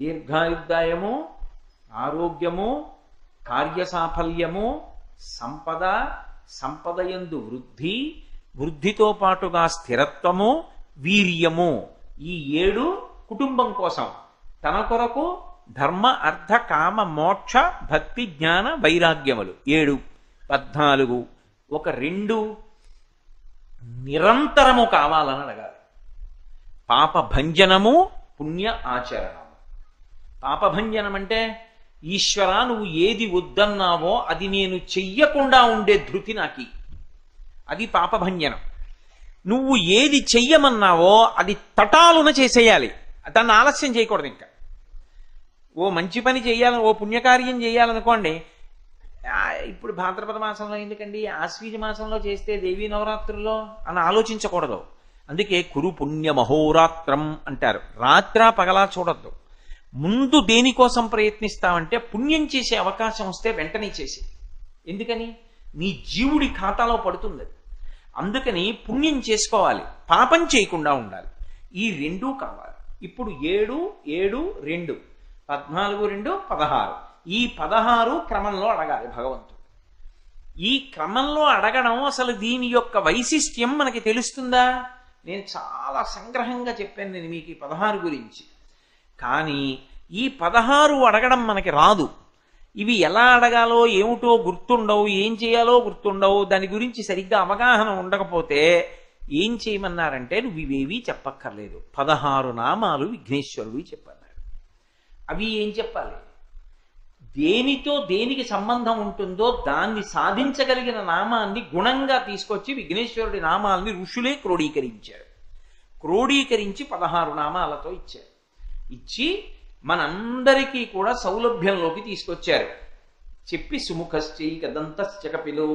దీర్ఘాయుద్ధాయము ఆరోగ్యము కార్యసాఫల్యము సంపద సంపదయందు వృద్ధి వృద్ధితో పాటుగా స్థిరత్వము వీర్యము. ఈ ఏడు కుటుంబం కోసం. తన కొరకు ధర్మ అర్థ కామ మోక్ష భక్తి జ్ఞాన వైరాగ్యములు. ఏడు పద్నాలుగు. ఒక రెండు నిరంతరము కావాలని అడగాలి. పాప భంజనము పుణ్య ఆచరణ. పాపభంజనం అంటే ఈశ్వర నువ్వు ఏది వద్దన్నావో అది నేను చెయ్యకుండా ఉండే ధృతి నాకి. అది పాపభంజనం. నువ్వు ఏది చెయ్యమన్నావో అది తటాలున చేసేయాలి. దాన్ని ఆలస్యం చేయకూడదు ఇంకా. ఓ మంచి పని చేయాలని ఓ పుణ్యకార్యం చేయాలనుకోండి ఇప్పుడు భాద్రపద మాసంలో ఎందుకండి? ఆశ్వీజ మాసంలో చేస్తే దేవీ నవరాత్రుల్లో అని ఆలోచించకూడదు. అందుకే కురు పుణ్య మహోరాత్రం అంటారు. రాత్ర పగలా చూడొద్దు. ముందు దేనికోసం ప్రయత్నిస్తావంటే పుణ్యం చేసే అవకాశం వస్తే వెంటనే చేసే ఎందుకని? నీ జీవుడి ఖాతాలో పడుతుంది అది. అందుకని పుణ్యం చేసుకోవాలి. పాపం చేయకుండా ఉండాలి. ఈ రెండూ కావాలి. ఇప్పుడు ఏడు ఏడు రెండు. పద్నాలుగు రెండు పదహారు. ఈ పదహారు క్రమంలో అడగాలి భగవంతుడు. ఈ క్రమంలో అడగడం అసలు దీని యొక్క వైశిష్ట్యం మనకి తెలుస్తుందా? నేను చాలా సంగ్రహంగా చెప్పాను నేను మీకు ఈ పదహారు గురించి. కానీ ఈ పదహారు అడగడం మనకి రాదు. ఇవి ఎలా అడగాలో ఏమిటో గుర్తుండవు ఏం చేయాలో గుర్తుండవు దాని గురించి సరిగ్గా అవగాహన ఉండకపోతే ఏం చేయమన్నారంటే నువ్వు ఇవేవి చెప్పక్కర్లేదు. పదహారు నామాలు విఘ్నేశ్వరుడు చెప్పన్నారు. అవి ఏం చెప్పాలి? దేనితో దేనికి సంబంధం ఉంటుందో దాన్ని సాధించగలిగిన నామాన్ని గుణంగా తీసుకొచ్చి విఘ్నేశ్వరుడి నామాల్ని ఋషులే క్రోడీకరించారు. క్రోడీకరించి పదహారు నామాలతో ఇచ్చారు. ఇచ్చి మనందరికీ కూడా సౌలభ్యంలోకి తీసుకొచ్చారు. చెప్పి సుముఖశ్చైక దంతశ్చ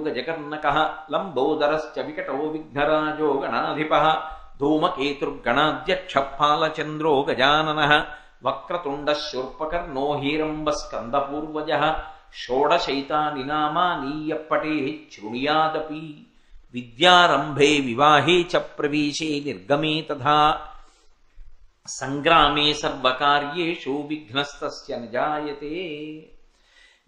గజకర్ణక లంబోదరశ్చ వికటో విఘ్నరాజో గణాధిప ధూమకేతుర్గణాధ్యక్షపాలచంద్రో గజానన వక్రతుండ శూర్పకర్ణో హీరంబ స్కందపూర్వజ షోడశైతాని నామానీయప్పటే శృణుయాదపి విద్యారంభే వివాహే చ ప్రవేశే నిర్గమే తథా సంగ్రామే సర్వకార్యేషు విఘ్నస్తస్య నిజాయతే.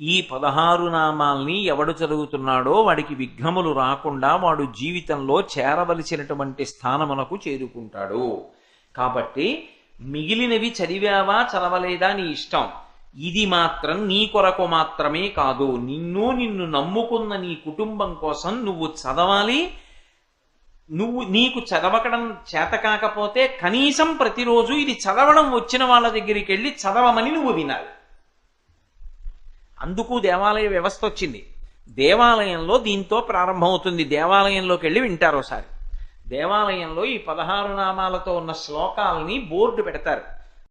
ఈ పదహారు నామాల్ని ఎవడు చదువుతున్నాడో వాడికి విఘ్నములు రాకుండా వాడు జీవితంలో చేరవలసినటువంటి స్థానమునకు చేరుకుంటాడు. కాబట్టి మిగిలినవి చదివావా చదవలేదా నీ ఇష్టం? ఇది మాత్రం నీ కొరకు మాత్రమే కాదు. నిన్ను నిన్ను నమ్ముకున్న నీ కుటుంబం కోసం నువ్వు చదవాలి నువ్వు నీకు చదవకడం చేత కాకపోతే కనీసం ప్రతిరోజు ఇది చదవడం వచ్చిన వాళ్ళ దగ్గరికి వెళ్ళి చదవమని నువ్వు వినాలి. అందుకు దేవాలయ వ్యవస్థ వచ్చింది. దేవాలయంలో దీంతో ప్రారంభమవుతుంది. దేవాలయంలోకి వెళ్ళి వింటారు ఒకసారి. దేవాలయంలో ఈ పదహారు నామాలతో ఉన్న శ్లోకాలని బోర్డు పెడతారు.